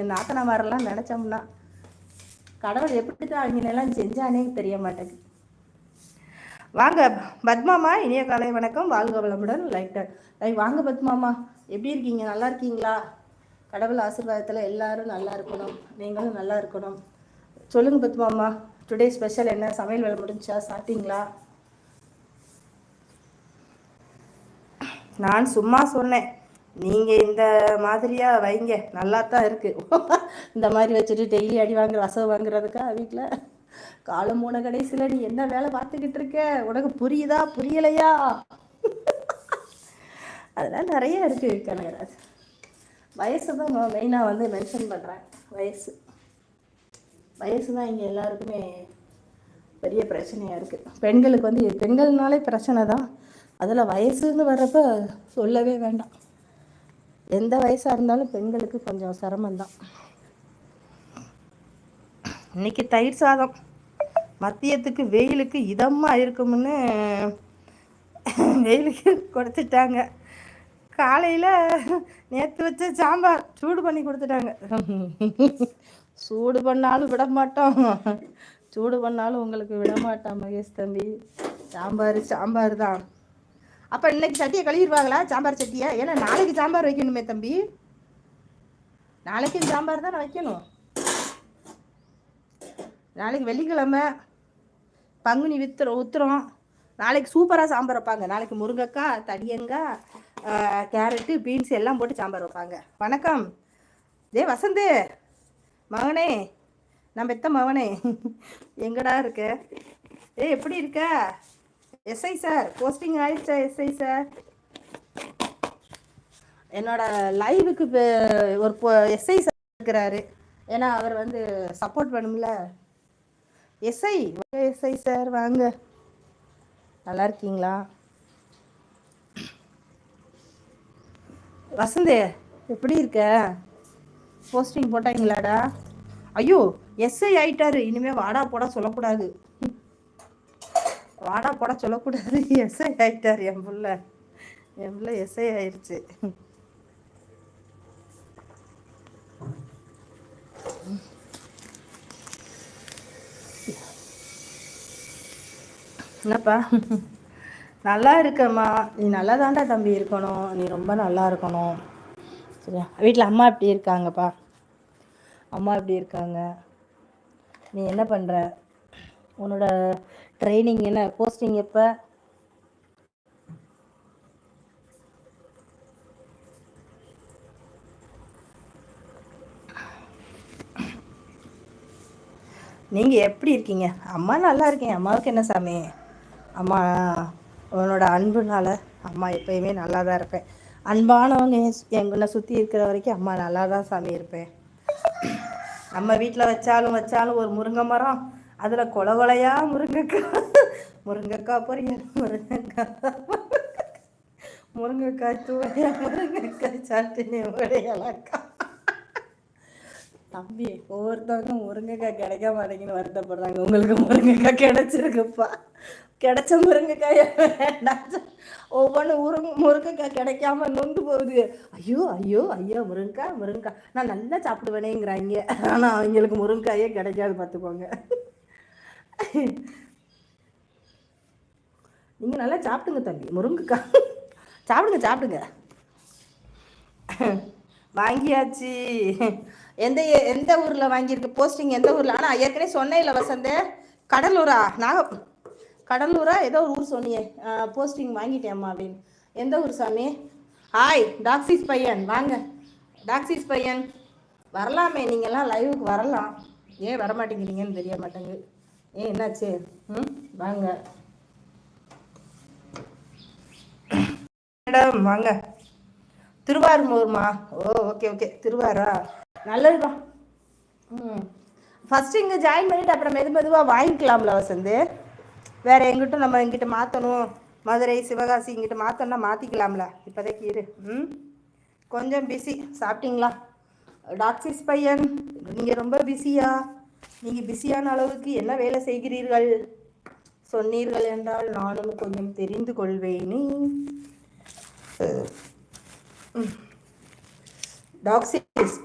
என் நாத்தனாமாரெல்லாம் நினச்சோம்னா கடவுள் எப்படி தான் அங்கினெல்லாம் செஞ்சானே தெரிய மாட்டேங்குது வாங்க பத்மாமா இனிய காலை வணக்கம். வாழ்க வளமுடன். லைக் லைக் வாங்க பத்மாமா. எப்படி இருக்கீங்க? நல்லா இருக்கீங்களா? கடவுள் ஆசீர்வாதத்தில் எல்லாரும் நல்லா இருக்கணும். நீங்களும் நல்லா இருக்கணும். சொல்லுங்கள் பத்மாமா டுடே ஸ்பெஷல் என்ன? சமையல் வேலை முடிஞ்சா சாப்பிட்டீங்களா? நான் சும்மா சொன்னேன். நீங்கள் இந்த மாதிரியா வைங்க. நல்லா தான் இருக்கு. இந்த மாதிரி வச்சுட்டு டெய்லி அடி வாங்குற அசவு வாங்குறதுக்கா வீட்டில் காலம் மூணு கடைசியில் நீ என்ன வேலை பார்த்துக்கிட்டு இருக்க? உனக்கு புரியுதா? புரியலையா? அதெல்லாம் நிறைய இருக்கு கனகராஜ். வயசு தான் மெயினாக வந்து மென்ஷன் பண்ணுறேன் வயசு. வயசு தான் இங்கே எல்லாருக்குமே பெரிய பிரச்சனையாக இருக்குது பெண்களுக்கு வந்து பெண்கள்னாலே பிரச்சனை தான். அதில் வயசுன்னு வர்றப்ப சொல்லவே வேண்டாம். எந்த வயசாக இருந்தாலும் பெண்களுக்கு கொஞ்சம் சிரமந்தான் இன்னைக்கு தயிர் சாதம். மதியத்துக்கு வெயிலுக்கு இதமாக இருக்கும்னு வெயிலுக்கு கொடுத்துட்டாங்க. காலையில் நேற்று வச்ச சாம்பார் சூடு பண்ணி கொடுத்துட்டாங்க. சூடு பண்ணாலும் விட மாட்டோம். சூடு பண்ணாலும் உங்களுக்கு விட மாட்டான் மகேஷ் தம்பி. சாம்பார் சாம்பார் தான் அப்போ இன்னைக்கு சட்டியை கழுவிடுவாங்களா? சாம்பார் சட்டியை? ஏன்னா நாளைக்கு சாம்பார் வைக்கணுமே தம்பி. நாளைக்கு சாம்பார் தானே வைக்கணும். நாளைக்கு வெள்ளிக்கிழமை பங்குனி வித்துற உத்துறோம் நாளைக்கு சூப்பராக சாம்பார் வைப்பாங்க. நாளைக்கு முருங்கைக்காய் தடியங்காய் கேரட்டு பீன்ஸ் எல்லாம் போட்டு சாம்பார் வைப்பாங்க. வணக்கம். டே வசந்து. மகனே. நான் பெத்த மகனே. எங்கடா இருக்க? ஏய் எப்படி இருக்க? எஸ்ஐ சார் போஸ்டிங் ஆயிடுச்சா எஸ்ஐ சார் என்னோட லைவுக்கு ஒரு எஸ்ஐ சார் இருக்கிறாரு ஏன்னா அவர் வந்து சப்போர்ட் பண்ணும்ல. எஸ்ஐ எஸ்ஐ சார் வாங்க. நல்லா இருக்கீங்களா? வசந்தே எப்படி இருக்க? போஸ்டிங் போட்டாங்களாடா? ஐயோ எஸ்ஐ ஆயிட்டாரு. இனிமே வாடா போடா சொல்லக்கூடாது. வாடா போட சொல்லக்கூடாது. எஸ்ஐ ஆயிட்டாரு என் பிள்ள. என் பிள்ளை எஸ்ஐ ஆயிடுச்சு என்னப்பா? நல்லா இருக்கம்மா. நீ நல்லா தாண்டா தம்பி இருக்கணும். நீ ரொம்ப நல்லா இருக்கணும். சரியா? வீட்டில் அம்மா எப்படி இருக்காங்கப்பா? அம்மா எப்படி இருக்காங்க? நீ என்ன பண்ணுற உன்னோட ட்ரைனிங் என்ன? போஸ்டிங் எப்போ? நீங்கள் எப்படி இருக்கீங்க? அம்மா நல்லா இருக்கேன். அம்மாவுக்கு என்ன சாமி? அம்மா உன்னோட அன்புனால அம்மா எப்பயுமே நல்லா தான் இருப்பேன். அன்பானவங்க எங்களை சுற்றி இருக்கிற வரைக்கும் அம்மா நல்லா தான் சாமி இருப்பேன். நம்ம வீட்டில் வச்சாலும் வச்சாலும் ஒரு முருங்கை மரம் அதில் கொலை கொலையா முருங்கைக்காய் முருங்கைக்காய் பொரியல் முருங்கைக்காய் முருங்கைக்காய் தூவையா முருங்கைக்காய் சாட்டினே உடையலக்கா தம்பி ஒவ்வொருத்தவங்க முருங்கைக்காய் கிடைக்க மாட்டேங்குன்னு வருத்தப்படுறாங்க. உங்களுக்கு முருங்கைக்காய் கிடைச்சிருக்குப்பா. கிடைச்ச முருங்கைக்காய் வேண்டாம் ஒவ்வொன்றும் உருங்க முருங்கைக்காய் கிடைக்காம நொந்து போகுது. ஐயோ ஐயோ ஐயோ முருங்கைக்காய் முருங்கைக்காய். நான் நல்லா சாப்பிடுவேனேங்கிறாங்க. ஆனால் அவங்களுக்கு முருங்கைக்காயே கிடைக்காது பார்த்துக்கோங்க. நீங்கள் நல்லா சாப்பிடுங்க தம்பி முருங்குக்கா. சாப்பிடுங்க சாப்பிடுங்க. வாங்கியாச்சு. எந்த எந்த ஊரில் வாங்கியிருக்கு போஸ்டிங் எந்த ஊரில்? ஆனால் ஏற்கனவே சொன்னேன் இல்லை வசந்த. கடலூரா? நாக கடலூரா? ஏதோ ஒரு ஊர் சொன்னியே. போஸ்டிங் வாங்கிட்டேம்மா அப்படின்னு. எந்த ஊர் சாமி? ஹாய் டாக்ஸிஸ் பையன். வாங்க. டாக்ஸிஸ் பையன். வரலாமே நீங்கள்லாம் லைவுக்கு வரலாம். ஏன் வர மாட்டேங்கிறீங்கன்னு தெரிய மாட்டேங்குது. ஏன் என்னாச்சு? ம் வாங்க. மேடம் வாங்க. திருவாரூர்மா ஓ ஓகே ஓகே. திருவாரா நல்லதுப்பா ம். ஃபஸ்ட்டு இங்கே ஜாயின் பண்ணிவிட்டு அப்புறம் மெது மெதுவாக வாங்கிக்கலாம்ல வசந்து. வேறு எங்கிட்டும் நம்ம எங்கிட்ட மாற்றணும் மதுரை சிவகாசி இங்கிட்ட மாற்றணும்னா மாற்றிக்கலாம்ல இப்போதைக்கு இரு. ம்? கொஞ்சம் பிஸி சாப்பிட்டீங்களா? டாக்ஸிஸ் பையன். நீங்கள் ரொம்ப பிஸியா நீங்கள் பிஸியான அளவுக்கு என்ன வேலை செய்கிறீர்கள்? சொன்னீர்கள் என்றால் நானும் கொஞ்சம் தெரிந்து கொள்வேனே. டாக்ஸிஸ்